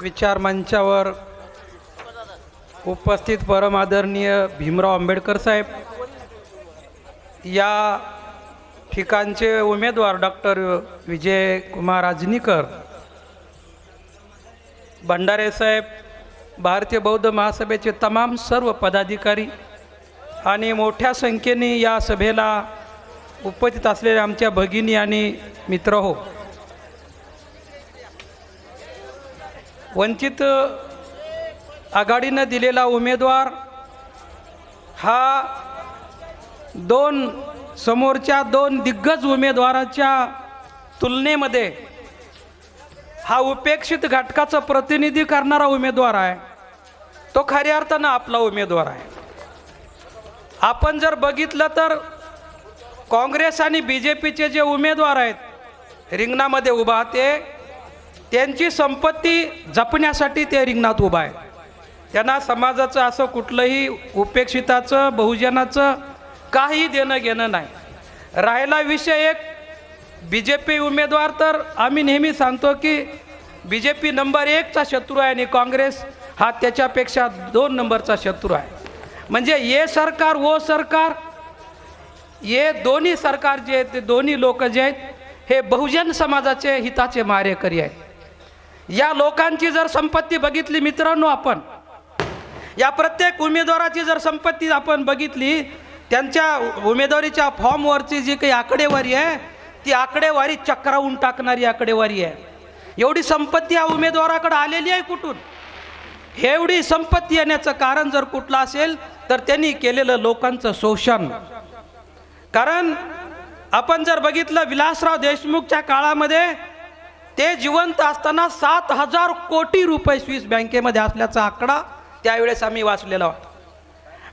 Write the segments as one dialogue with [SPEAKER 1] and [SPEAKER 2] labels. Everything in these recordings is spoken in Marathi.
[SPEAKER 1] विचार मंचावर उपस्थित परम आदरणीय भीमराव आंबेडकर साहेब या ठिकाणचे उमेदवार डॉक्टर विजय कुमार आजनीकर भंडारे साहेब भारतीय बौद्ध महासभेचे तमाम सर्व पदाधिकारी आणि मोठ्या संख्येने या सभेला उपस्थित असलेल्या आमच्या भगिनी आणि मित्र हो वंचित आघाडीनं दिलेला उमेदवार हा दोन समोरच्या दोन दिग्गज उमेदवाराच्या तुलनेमध्ये हा उपेक्षित घटकाचं प्रतिनिधी करणारा उमेदवार आहे. तो खऱ्या अर्थानं आपला उमेदवार आहे. आपण जर बघितलं तर काँग्रेस आणि बी जे पीचे जे उमेदवार आहेत रिंगणामध्ये उभा ते त्यांची संपत्ती जपण्यासाठी ते रिंगणात उभा आहे त्यांना समाजाचं असं कुठलंही उपेक्षिताचं बहुजनाचं काही देणं घेणं नाही. राहिला विषय एक बी जे पी उमेदवार तर आम्ही नेहमी सांगतो की बी जे पी नंबर एकचा शत्रू आहे आणि काँग्रेस हा त्याच्यापेक्षा दोन नंबरचा शत्रू आहे. म्हणजे ये सरकार वो सरकार ये दोन्ही सरकार जे आहेत ते दोन्ही लोक जे आहेत हे बहुजन समाजाचे हिताचे मारेकरी आहेत. या लोकांची जर संपत्ती बघितली मित्रांनो आपण या प्रत्येक उमेदवाराची जर संपत्ती आपण बघितली त्यांच्या उमेदवारीच्या फॉर्मवरची जी काही आकडेवारी आहे ती आकडेवारी चक्रावून टाकणारी आकडेवारी आहे. एवढी संपत्ती या उमेदवाराकडे आलेली आहे कुठून? एवढी संपत्ती येण्याचं कारण जर कुठलं असेल तर त्यांनी केलेलं लोकांचं शोषण. कारण आपण जर बघितलं विलासराव देशमुखच्या काळामध्ये ते जिवंत असताना सात हजार कोटी रुपये स्विस बँकेमध्ये असल्याचा आकडा त्यावेळेस आम्ही वाचलेला होता.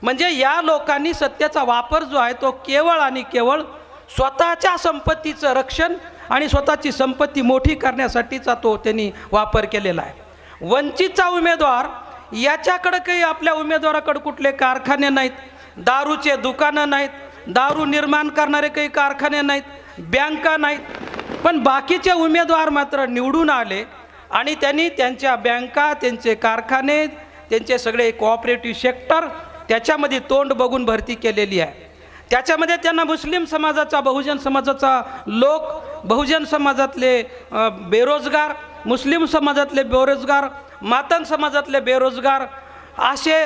[SPEAKER 1] म्हणजे या लोकांनी सत्तेचा वापर जो आहे तो केवळ आणि केवळ स्वतःच्या संपत्तीचं रक्षण आणि स्वतःची संपत्ती मोठी करण्यासाठीचा तो त्यांनी वापर केलेला आहे. वंचितचा उमेदवार याच्याकडं काही आपल्या उमेदवाराकडे कुठले कारखाने नाहीत दारूचे दुकानं नाहीत दारू निर्माण करणारे काही कारखाने नाहीत बँका नाहीत पण बाकीचे उमेदवार मात्र निवडून आले आणि त्यांनी त्यांच्या बँका त्यांचे कारखाने त्यांचे सगळे कोऑपरेटिव्ह सेक्टर त्याच्यामध्ये तोंड बघून भरती केलेली आहे. त्याच्यामध्ये त्यांना मुस्लिम समाजाचा बहुजन समाजाचा लोक बहुजन समाजातले बेरोजगार मुस्लिम समाजातले बेरोजगार मातंग समाजातले बेरोजगार असे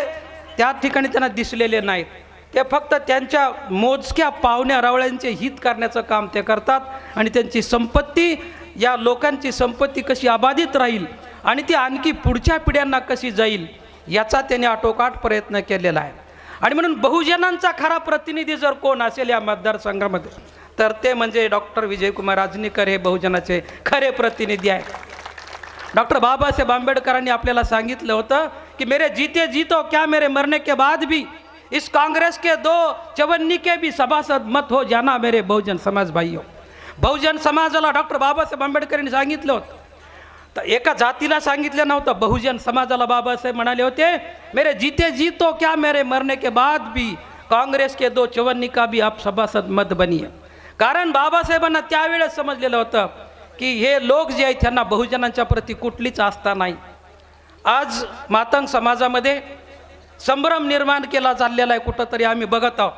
[SPEAKER 1] त्या ठिकाणी त्यांना दिसलेले नाहीत. ते फक्त त्यांच्या मोजक्या पाहुण्या रावळ्यांचे हित करण्याचं काम ते करतात आणि त्यांची संपत्ती या लोकांची संपत्ती कशी अबाधित राहील आणि ती आणखी पुढच्या पिढ्यांना कशी जाईल याचा त्याने आटोकाट प्रयत्न केलेला आहे. आणि म्हणून बहुजनांचा खरा प्रतिनिधी जर कोण असेल या मतदारसंघामध्ये तर ते म्हणजे डॉक्टर विजयकुमार राजनीकर हे बहुजनाचे खरे प्रतिनिधी आहेत. डॉक्टर बाबासाहेब आंबेडकरांनी आपल्याला सांगितलं होतं की मेरे जीते जीतो क्या मेरे मरने के बाद भी इस कांग्रेस के दो चवन्नी के भी सभासद मत हो जाना मेरे बहुजन समाज भाइयों। बहुजन समाजाला डॉक्टर बाबासाहेब आंबेडकरांनी सांगितलं होतं। तर एका जातीला सांगितलं नव्हतं बहुजन समाजाला बाबासाहेब म्हणाले होते मेरे जीते जीतो क्या मेरे मरने के बाद भी काँग्रेस के दो चवन्नी का भी आप सभासद मत बनिये कारण बाबासाहेबांना त्यावेळेस समजलेलं होतं की हे लोक जे आहेत त्यांना बहुजनांच्या प्रती कुठलीच आस्था नाही. आज मातंग समाजामध्ये संभ्रम निर्माण केला चाललेला आहे कुठंतरी आम्ही बघत आहोत.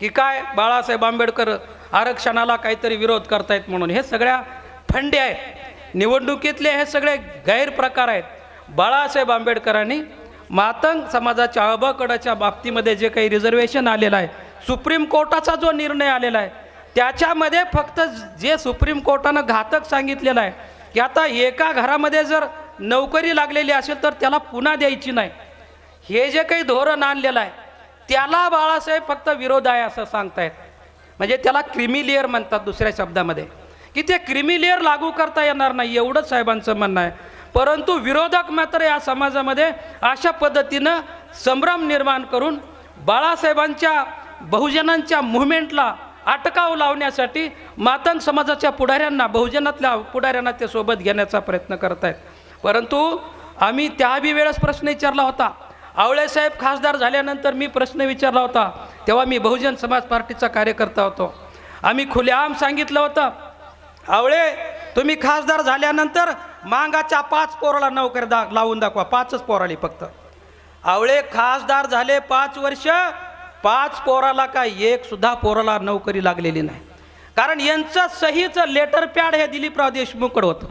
[SPEAKER 1] की काय बाळासाहेब आंबेडकर आरक्षणाला काहीतरी विरोध करतायत म्हणून. हे सगळ्या फंडे आहेत. निवडणुकीतले हे सगळे गैरप्रकार आहेत. बाळासाहेब आंबेडकरांनी मातंग समाजाच्या अबकडाच्या बाबतीमध्ये जे काही रिझर्वेशन आलेलं आहे सुप्रीम कोर्टाचा जो निर्णय आलेला आहे त्याच्यामध्ये फक्त जे सुप्रीम कोर्टानं घातक सांगितलेलं आहे की आता एका घरामध्ये जर नोकरी लागलेली असेल तर त्याला पुन्हा द्यायची नाही. हे जे काही धोरण आणलेलं आहे त्याला बाळासाहेब फक्त विरोध आहे असं सांगतायत. म्हणजे त्याला क्रिमिलियर म्हणतात दुसऱ्या शब्दामध्ये. की ते क्रिमिलियर लागू करता येणार नाही एवढंच साहेबांचं म्हणणं आहे. परंतु विरोधक मात्र या समाजामध्ये अशा पद्धतीनं संभ्रम निर्माण करून बाळासाहेबांच्या बहुजनांच्या मुव्हमेंटला अटकाव लावण्यासाठी मातंग समाजाच्या पुढाऱ्यांना बहुजनातल्या पुढाऱ्यांना ते सोबत घेण्याचा प्रयत्न करत आहेत परंतु आम्ही त्याही वेळेस प्रश्न विचारला होता आवळेसाहेब खासदार झाल्यानंतर मी प्रश्न विचारला होता. तेव्हा मी बहुजन समाज पार्टीचा कार्यकर्ता होतो. आम्ही खुलेआम सांगितलं होतं आवळे तुम्ही खासदार झाल्यानंतर मांगाच्या पाच पोराला नोकरी दा लावून दाखवा. पाचच पोराली फक्त. आवळे खासदार झाले पाच वर्ष पाच पोराला काय? एक सुद्धा पोराला नोकरी लागलेली नाही. कारण यांचं सहीचं लेटर पॅड हे दिलीपराव देशमुखकडं होतं.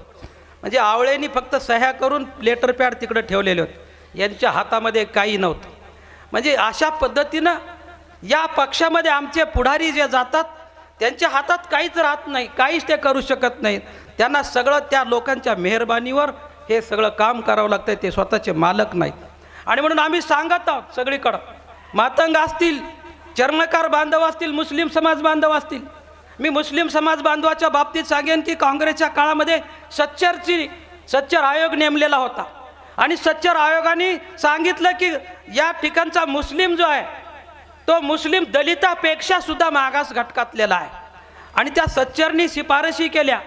[SPEAKER 1] म्हणजे आवळेनी फक्त सह्या करून लेटर पॅड तिकडं ठेवलेले होते. यांच्या हातामध्ये काही नव्हतं. म्हणजे अशा पद्धतीनं या पक्षामध्ये आमचे पुढारी जे जातात त्यांच्या हातात काहीच राहत नाही काहीच ते करू शकत नाहीत. त्यांना सगळं त्या लोकांच्या मेहरबानीवर हे सगळं काम करावं लागतं ते स्वतःचे मालक नाहीत. आणि म्हणून आम्ही सांगत आहोत सगळीकडं मातंग असतील चर्मकार बांधव असतील मुस्लिम समाज बांधव असतील. मी मुस्लिम समाज बांधवाच्या बाबतीत सांगेन की काँग्रेसच्या काळामध्ये सच्चरची सच्चर आयोग नेमलेला होता. आणि सच्चर आयोगाने सांगितलं की या ठिकाणचा मुस्लिम जो आहे तो मुस्लिम दलितापेक्षा सुद्धा मागास घटकातलेला आहे. आणि त्या सच्चरनी शिफारशी केल्या.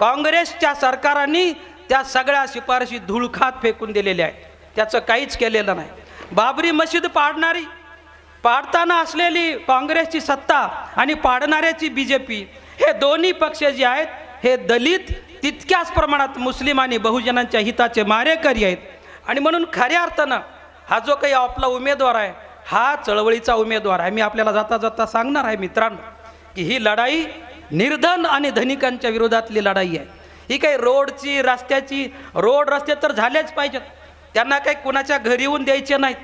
[SPEAKER 1] काँग्रेसच्या सरकारांनी त्या सगळ्या शिफारशी धुळखात फेकून दिलेल्या आहेत. त्याचं काहीच केलेलं नाही. बाबरी मशीद पाडणारी पाडताना असलेली काँग्रेसची सत्ता आणि पाडणाऱ्याची बी जे पी हे दोन्ही पक्ष जे आहेत हे दलित तितक्याच प्रमाणात मुस्लिम आणि बहुजनांच्या हिताचे मारेकरी आहेत. आणि म्हणून खऱ्या अर्थानं हा जो काही आपला उमेदवार आहे हा चळवळीचा उमेदवार आहे. मी आपल्याला जाता जाता सांगणार आहे मित्रांनो की ही लढाई निर्धन आणि धनिकांच्या विरोधातली लढाई आहे. ही काही रोडची रस्त्याची रोड रस्ते तर झालेच पाहिजेत. त्यांना काही कुणाच्या घरी येऊन द्यायचे नाहीत.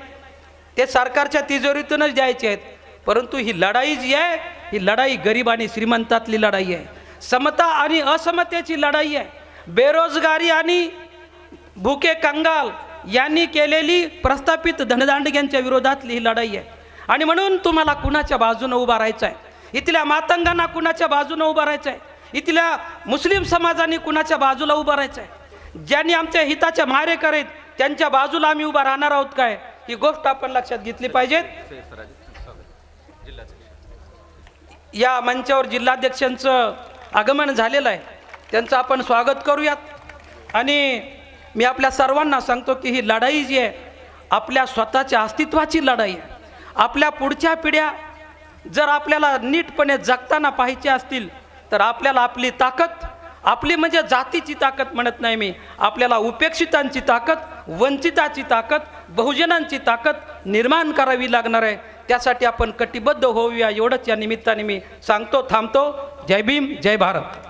[SPEAKER 1] ते सरकारच्या तिजोरीतूनच द्यायचे आहेत. परंतु ही लढाई जी आहे ही लढाई गरीब आणि श्रीमंतातली लढाई आहे. समता आणि असमतेची लढाई आहे. बेरोजगारी आणि भुके कंगाल यांनी केलेली प्रस्थापित धनदांडग्यांच्या विरोधातली ही लढाई आहे. आणि म्हणून तुम्हाला कुणाच्या बाजूनं उभा राहायचं आहे इथल्या मातंगांना कुणाच्या बाजूनं उभं राहायचं आहे इथल्या मुस्लिम समाजाने कुणाच्या बाजूला उभं राहायचं आहे ज्यांनी आमच्या हिताच्या मारे करेत त्यांच्या बाजूला आम्ही उभा राहणार आहोत काय? ही गोष्ट आपण लक्षात घेतली पाहिजेत या मंचावर जिल्हाध्यक्षांचं आगमन झालेलं आहे. त्यांचं आपण स्वागत करूयात. आणि मी आपल्या सर्वांना सांगतो की ही लढाई जी आहे आपल्या स्वतःच्या अस्तित्वाची लढाई आहे. आपल्या पुढच्या पिढ्या जर आपल्याला नीटपणे जगताना पाहिजे असतील तर आपल्याला आपली ताकद आपली म्हणजे जातीची ताकद म्हणत नाही मी. आपल्याला उपेक्षितांची ताकद वंचिताची ताकद बहुजनांची ताकद निर्माण करावी लागणार आहे. त्यासाठी आपण कटिबद्ध होऊया एवढंच या निमित्ताने मी सांगतो थांबतो. जय भीम जय भारत.